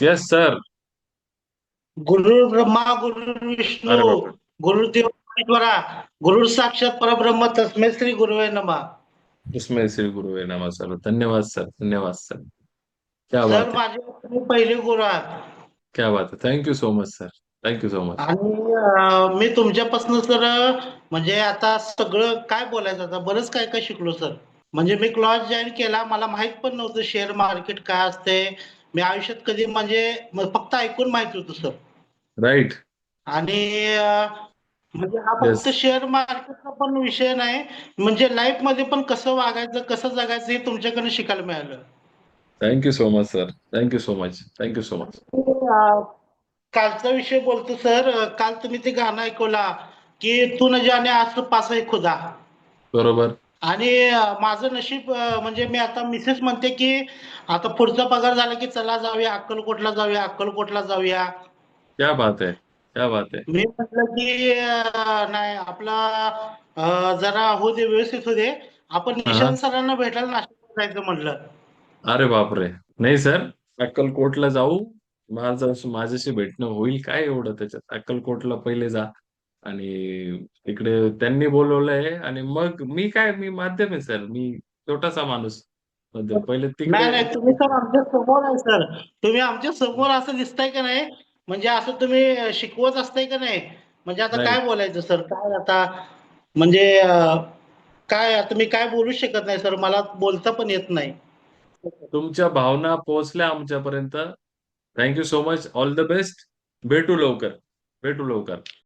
Yes sir गुरु ब्रह्मा गुरु विष्णू. गुरुदेव महेश्वरा गुरु साक्षात परब्रह्म तस्मै श्री गुरुवे नमा. इसमें श्री गुरु है नमः सर धन्यवाद सर धन्यवाद सर क्या बात सर माझे तुम्ही पहिले गुरु आहात. क्या बात है? Thank you so much sir thank you so much आणि अं, मी तुमच्यापासून सर म्हणजे आता सगळं काय बोलायचं आता? बरंच काय काय शिकलो सर म्हणजे मी क्लास जॉईन केला मला माहीत पण नव्हतं शेअर मार्केट काय असते मी आयुष्यात कधी म्हणजे फक्त ऐकून माहीत होतं सर राईट आणि म्हणजे हा फक्त. शेअर मार्केटचा पण विषय नाही म्हणजे लाईफमध्ये पण कसं वागायचं कसं जगायचं हे तुमच्याकडनं शिकायला मिळालं. Thank you so much sir thank you so much thank you so much कालचा विषय बोलतो सर काल तुम्ही ते गाणं ऐकवला की तू न जाने आज पास आहे खुदा. बरोबर. आणि माझं नशीब म्हणजे मी आता मिसेस म्हणते की आता पुढचा पगार झाला की चला जाऊया अक्कलकोटला जाऊया अक्कलकोटला जाऊया. क्या बात है क्या बात है मी म्हटलं की नाही आपला जरा हो दे व्यवस्थित हो दे. आपण निशांत सरांना भेटायला नाशिकला जायचं म्हटलं. अरे बापरे. नाही सर अक्कलकोटला जाऊ. माझं माझ्याशी भेटणं होईल काय एवढं त्याच्यात? अक्कलकोटला पहिले जा. आणि तिकडे त्यांनी बोलवलंय आणि मग मी काय मी माध्यम आहे सर. मी छोटासा माणूस. माध्यम. पहिले नाही तिकडे नाही तुम्ही सर आमच्यासमोर आहे सर. तुम्ही आमच्यासमोर असं दिसताय का नाही? म्हणजे असं तुम्ही शिकवत असताय का नाही? म्हणजे आता नाही. काय बोलायचं सर? काय आता? म्हणजे अं, काय आता मी काय बोलू शकत नाही सर? मला बोलता पण येत नाही. तुमच्या भावना पोहोचल्या आमच्यापर्यंत. Thank you so much all the best भेटू लवकर. भेटू लवकर.